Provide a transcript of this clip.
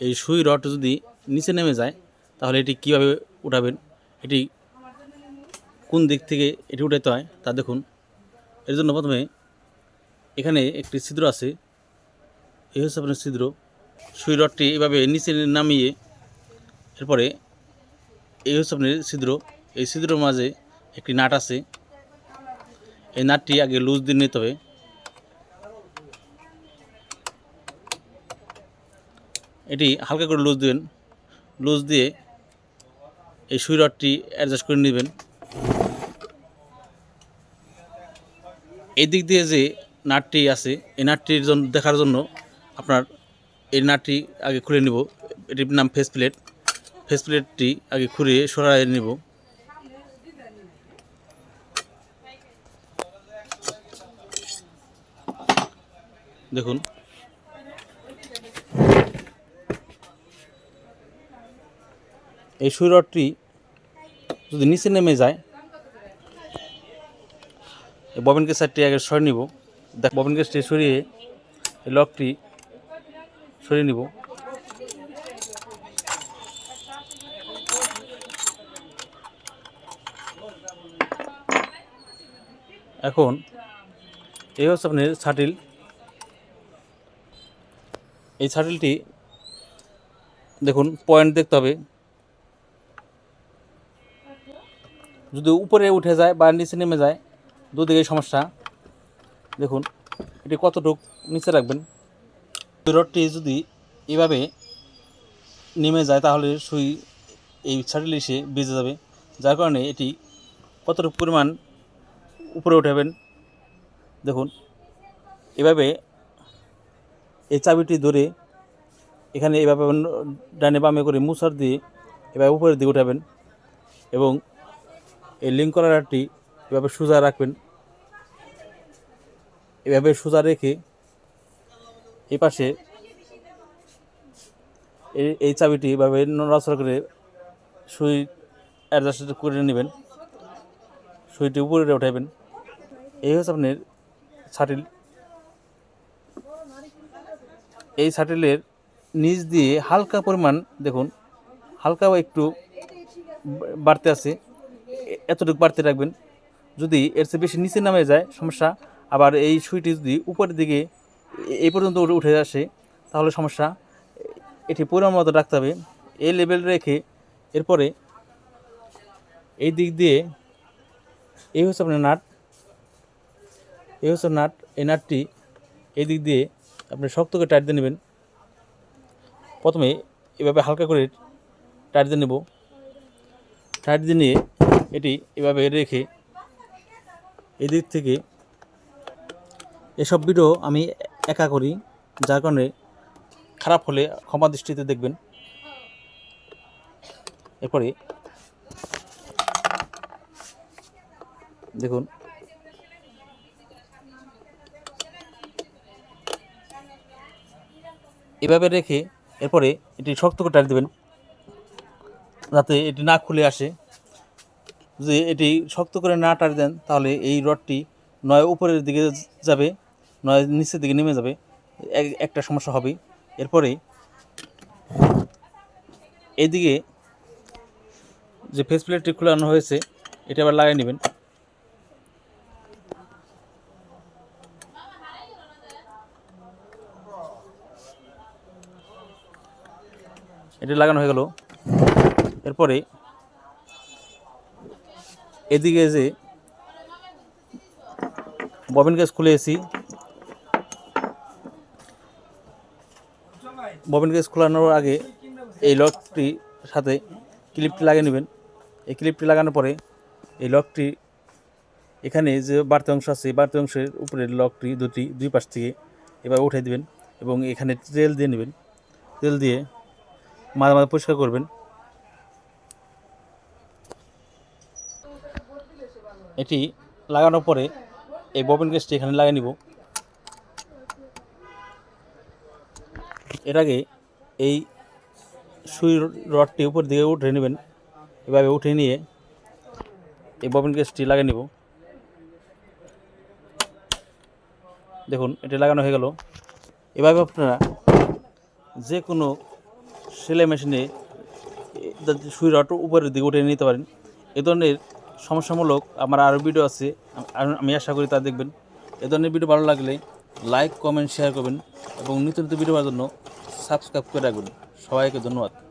এই সুই রড যদি নিচে নেমে যায়, তাহলে এটি কীভাবে উঠাবেন? এটি কোন দিক থেকে এটি উঠাতে হয় তা দেখুন। এর জন্য প্রথমে এখানে একটি ছিদ্র আছে। এই হচ্ছে আপনার ছিদ্র। সুই রডটি এভাবে নিচে নামিয়ে এরপরে এই হচ্ছে আপনার ছিদ্র। এই ছিদ্রর মাঝে একটি নাট আছে। এই নাটটি আগে লুজ দিয়ে নিতে হবে। এটি হালকা করে লুজ দিবেন। লুজ দিয়ে এই সুই রডটি অ্যাডজাস্ট করে নেবেন। এই দিক দিয়ে যে নাটটি আছে, এই নাটটির জন্য দেখার জন্য আপনার এই নাটটি আগে খুলে নিব। এটির নাম ফেস প্লেট ফেস প্লেটটি আগে খুলে সরাই নেব। দেখুন। এই সুই রডটি যদি নিচে নেমে যায়, এই ববিন কেসারটি আগে সরিয়ে নিব। দেখ, ববিন কেসটি সরিয়ে এই লকটি সরিয়ে নিব। এখন এই হচ্ছে আপনার ছাটিল। এই ছাটিলটি দেখুন, পয়েন্ট দেখতে হবে। যদি উপরে উঠে যায় বা নিচে নেমে যায়, দুদিকে সমস্যা। দেখুন, এটি কতটুক নিচে রাখবেন? রডটি যদি এভাবে নেমে যায়, তাহলে সুই এই ছাটিল এসে বেজে যাবে। যার কারণে এটি কতটুকু পরিমাণ উপরে উঠাবেন? দেখুন, এভাবে এই চাবিটি ধরে এখানে এভাবে ডানে বামে করে মুসার দিয়ে এভাবে উপরের দিকে উঠাবেন এবং এই লিঙ্ক কলারটি এভাবে সোজা রাখবেন। এভাবে সোজা রেখে এই পাশে এই চাবিটি এভাবে নড়াচড়া করে সুই অ্যাডজাস্ট করে নেবেন। সুইটি উপরে উঠাবেন এই হচ্ছে আপনার ছাটিল এই ছাটিলের নিচ দিয়ে হালকা পরিমাণ দেখুন, হালকা একটু বাড়তে আছে। এ- এতটুকু বাড়তে রাখবেন। যদি এর চেয়ে বেশি নিচে নামে যায়, সমস্যা। আবার এই সুইটি যদি উপরের দিকে এই পর্যন্ত উঠে- আসে, তাহলে সমস্যা। এটি পরিমাণ মতো রাখতে হবে। এই লেভেল রেখে এরপরে এই দিক দিয়ে এই হচ্ছে আপনার নাট। এই হচ্ছে নাট। এই নাটটি এই দিক দিয়ে আপনি শক্ত করে টাইট দিয়ে নেবেন। প্রথমে এভাবে হালকা করে টাইট দিয়ে নেব। টাইট দিয়ে নিয়ে এটি এভাবে রেখে এদিক থেকে এসব ভিডিও আমি একা করি, যার কারণে খারাপ হলে ক্ষমা দৃষ্টিতে দেখবেন। এরপরে দেখুন। এভাবে রেখে এরপরে এটি শক্ত করে টাইট দেবেন। যাতে এটি না খুলে আসে। যদি এটি শক্ত করে না টান দেন, তাহলে এই রডটি নয় উপরের দিকে যাবে, নয় নিচের দিকে নেমে যাবে। এক- একটা সমস্যা হবে এরপরে এইদিকে যে ফেস প্লেটটি খোলানো হয়েছে, এটা আবার লাগিয়ে নেবেন। এটি লাগানো হয়ে গেল। এরপরে এদিকে যে ববিন গ্যাস খুলে এসি। ববিন গ্যাস খোলানোর আগে এই লকটি সাথে ক্লিপটি লাগিয়ে নেবেন। এই ক্লিপটি লাগানোর পরে এই লকটি এখানে যে বাড়তি অংশ আছে বাড়তি অংশের উপরে লকটি দুটি, দুই পাশ থেকে এবার উঠে দিবেন এবং এখানে তেল দিয়ে নেবেন। তেল দিয়ে মাঝে মাঝে পরিষ্কার করবেন। এটি লাগানোর পরে এই ববিন গ্যাসটি এখানে লাগিয়ে নিব। এর আগে এই সুই রডটি উপর দিকে উঠে নেবেন। এভাবে উঠে নিয়ে এই ববিন গ্যাসটি লাগিয়ে নিব। দেখুন, এটি লাগানো হয়ে গেল। এভাবে আপনারা যে কোনো সেলাই মেশিনে সুই রড উপরের দিকে উঠে নিতে পারেন। এ ধরনের সমস্যামূলক আমার আরও ভিডিও আছে। আম- আশা করি তা দেখবেন। এ ধরনের ভিডিও ভালো লাগলে লাইক কমেন্ট শেয়ার করবেন এবং নিত্য নতুন ভিডিও জন্য সাবস্ক্রাইব করে রাখবেন। সবাইকে ধন্যবাদ।